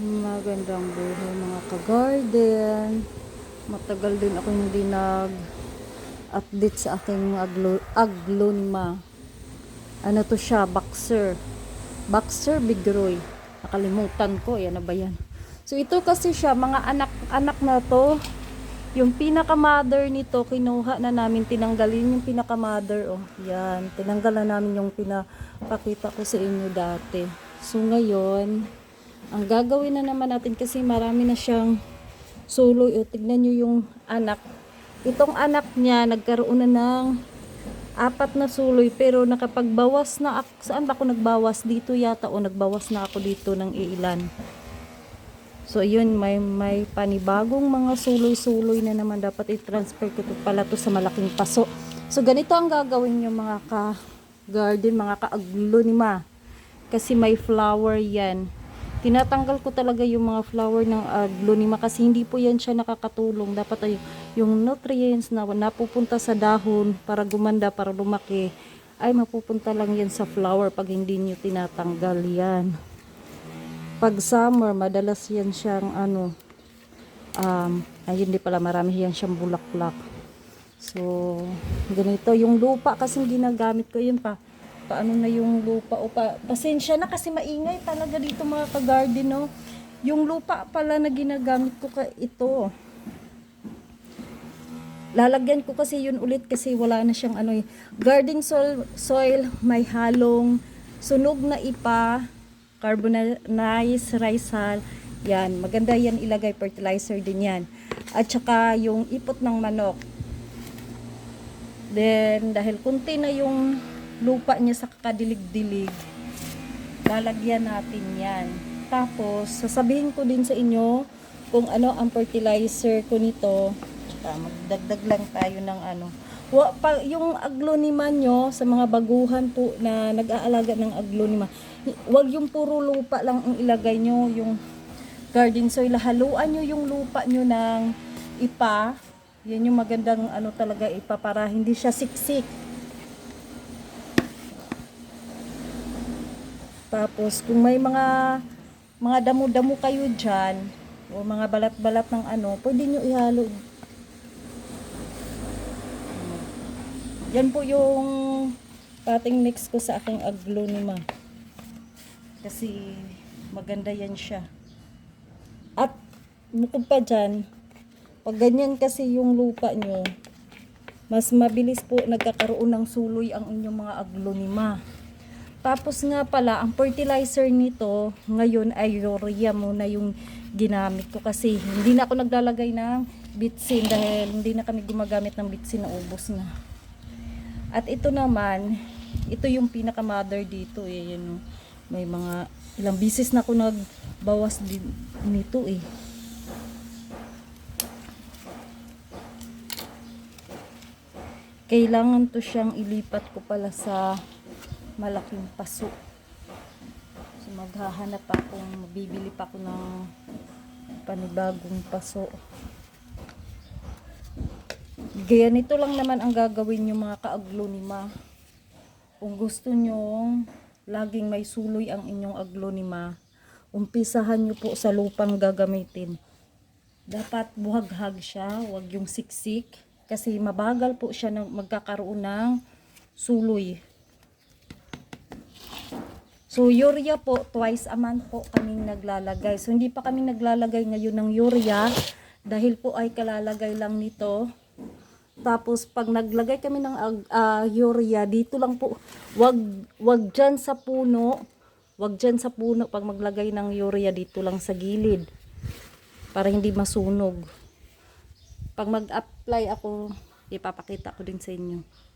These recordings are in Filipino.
Magandang buhay mga ka-garden. Matagal din ako hindi nag update sa aking aglo aglonema. Ano to siya? Boxer. Boxer Big Roy. Nakalimutan ko. Yan na ba yan? So ito kasi siya, mga anak-anak na to. Yung pinaka-mother nito, kinuha na namin, tinanggalin yung pinaka-mother. Oh, yan. Tinanggal na namin yung pinapakita ko sa inyo dati. So ngayon, ang gagawin na naman natin kasi marami na siyang suloy. O, tignan nyo yung anak. Itong anak niya, nagkaroon na ng apat na suloy pero nakapagbawas na ako. Saan ba ako nagbawas? Dito yata o nagbawas na ako dito ng ilan. So, yun, may, may panibagong mga suloy-suloy na naman. Dapat i-transfer ko to pala to sa malaking paso. So, ganito ang gagawin nyo mga ka-garden, mga ka-aglonema. Kasi may flower yan. Tinatanggal ko talaga yung mga flower ng aglonema kasi hindi po yan siya nakakatulong. Dapat ay yung nutrients na napupunta sa dahon para gumanda, para lumaki, ay mapupunta lang yan sa flower pag hindi nyo tinatanggal yan pag summer, madalas yan siyang ano, um, ay hindi pala marami yan siyang bulaklak. So, ganito. Yung lupa kasi ginagamit ko yun pa. Paano na yung lupa o pa, pasensya na kasi maingay talaga dito mga ka-garden, no? Yung lupa pala na ginagamit ko ka ito. Lalagyan ko kasi yun ulit kasi wala na siyang ano eh. Garden soil, soil may halong sunog na ipa, carbonized rice hull. Yan, maganda yan ilagay fertilizer din yan. At saka yung ipot ng manok. Then dahil kunti na yung lupa niya sa kakadilig-dilig, lalagyan natin yan. Tapos sasabihin ko din sa inyo kung ano ang fertilizer ko nito. Tsaka magdagdag lang tayo ng ano. Wa, pa, yung aglonema nyo sa mga baguhan po na nag-aalaga ng aglonema, wag yung puro lupa lang ang ilagay nyo, yung garden soil, haluan nyo yung lupa nyo ng ipa, yan yung magandang ano talaga ipa para hindi siya siksik. Tapos kung may mga mga damo-damo kayo dyan, o mga balat-balat ng ano, pwede nyo ihalo Yan po yung pating mix ko sa aking aglonema. Kasi maganda yan siya. At bukod pa dyan, pag ganyan kasi yung lupa nyo, mas mabilis po nagkakaroon ng suloy ang inyong mga aglonema. Tapos nga pala, ang fertilizer nito, ngayon ay urea muna yung ginamit ko kasi hindi na ako naglalagay ng bitsin dahil hindi na kami gumagamit ng bitsin na ubos na. At ito naman, ito yung pinaka-mother dito eh. Yun, may mga ilang bisis na ako nagbawas din nito eh. Kailangan to siyang ilipat ko pala sa malaking paso. So maghahanap ako, mabibili pa ako ng panibagong paso. Ganito lang naman ang gagawin yung mga kaaglonima. Kung gusto nyo laging may suloy ang inyong aglonima, umpisahan nyo po sa lupang gagamitin. Dapat buhaghag siya, wag yung siksik. Kasi mabagal po siya magkakaroon ng suloy. So, urea po, twice a month po kaming naglalagay. So, hindi pa kami naglalagay ngayon ng urea dahil po ay kalalagay lang nito. Tapos, pag naglagay kami ng uh, urea, dito lang po, wag, wag dyan sa puno, wag dyan sa puno pag maglagay ng urea dito lang sa gilid para hindi masunog. Pag mag-apply ako, ipapakita ko din sa inyo.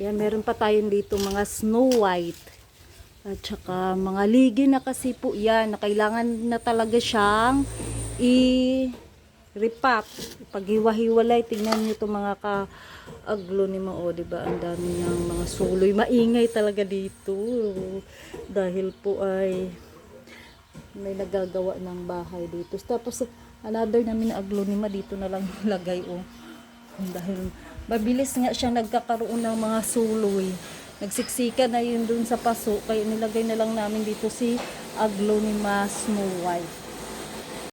Yan, meron pa tayong dito mga snow white. At saka mga ligi na kasi po yan, na kailangan na talaga siyang i-repack. Pag hiwa-hiwalay, tingnan nyo itong mga ka-aglo ni Mao, ba? Ang dami ng mga suloy. Maingay talaga dito. Dahil po ay may nagagawa ng bahay dito. Tapos, another namin na aglonema dito na lang lagay, oh. Dahil Mabilis nga siya nagkakaroon ng mga suloy. Nagsiksika na yun dun sa paso, kaya nilagay na lang namin dito si aglonema snow white.